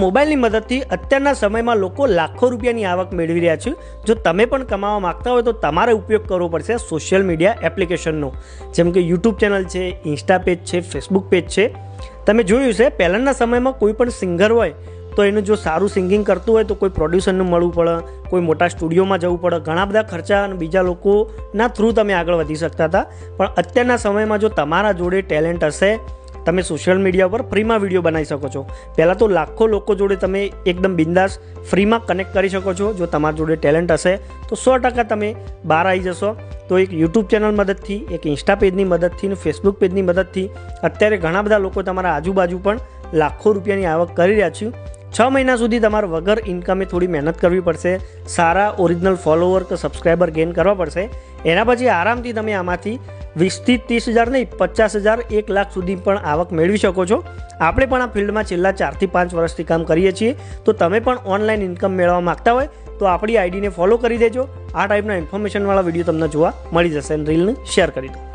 મોબાઈલની મદદથી અત્યારના સમયમાં લોકો લાખો રૂપિયાની આવક મેળવી રહ્યા છે. જો તમે પણ કમાવા માંગતા હોય તો તમારે ઉપયોગ કરવો પડશે સોશિયલ મીડિયા એપ્લિકેશનનો. જેમ કે યુટ્યુબ ચેનલ છે, ઇન્સ્ટા પેજ છે, ફેસબુક પેજ છે. તમે જોયું છે, પહેલાંના સમયમાં કોઈ પણ સિંગર હોય તો એનું જો સારું સિંગિંગ કરતું હોય તો કોઈ પ્રોડ્યુસરનું મળવું પડે, કોઈ મોટા સ્ટુડિયોમાં જવું પડે. ઘણા બધા ખર્ચા અને બીજા લોકોના થ્રુ તમે આગળ વધી શકતા હતા. પણ અત્યારના સમયમાં જો તમારા જોડે ટેલેન્ટ હશે તમે સોશિયલ મીડિયા પર ફ્રીમાં વીડિયો બનાવી શકો છો. પહેલાં તો લાખો લોકો જોડે તમે એકદમ બિંદાસ ફ્રીમાં કનેક્ટ કરી શકો છો. જો તમારી જોડે ટેલેન્ટ હશે, તો સો ટકા તમે બહાર આવી જશો. તો એક યુટ્યુબ ચેનલ મદદથી, એક ઇન્સ્ટા પેજની મદદથી અને ફેસબુક પેજની મદદથી અત્યારે ઘણા બધા લોકો તમારા આજુબાજુ પણ લાખો રૂપિયાની આવક કરી રહ્યા છે. છ મહિના સુધી તમારે વગર ઇન્કમે થોડી મહેનત કરવી પડશે. સારા ઓરિજિનલ ફોલોવર કે સબસ્ક્રાઈબર ગેઇન કરવા પડશે. એના પછી આરામથી તમે આમાંથી વીસથી ત્રીસ હજાર નહીં, પચાસ હજાર, એક લાખ સુધી પણ આવક મેળવી શકો છો. આપણે પણ આ ફિલ્ડમાં છેલ્લા ચારથી પાંચ વર્ષથી કામ કરીએ છીએ. તો તમે પણ ઓનલાઈન ઇન્કમ મેળવવા માગતા હોય, તો આપણી આઈડીને ફોલો કરી દેજો. આ ટાઈપના ઇન્ફોર્મેશનવાળા વીડિયો તમને જોવા મળી જશે. અને રીલને શેર કરી દો.